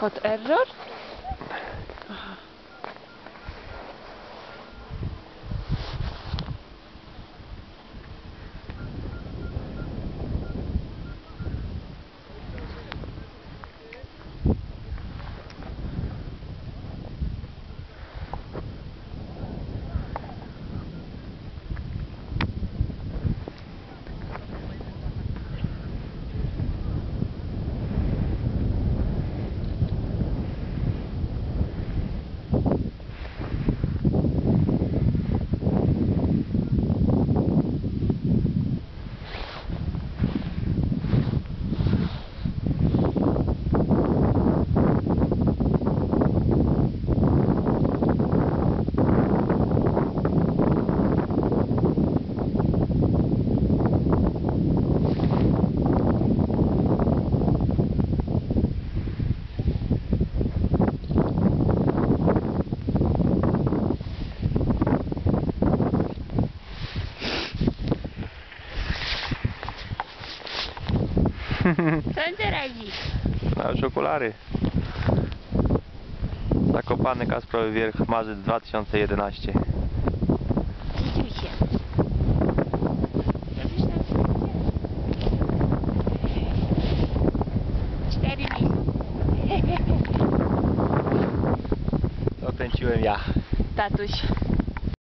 Code error. Co teraz robi? Ma już okulary. Zakopany Kasprowy Wierch, marzec 2011. Widziuj się. Robisz na Cztery miejsca. To kręciłem ja. Tatuś.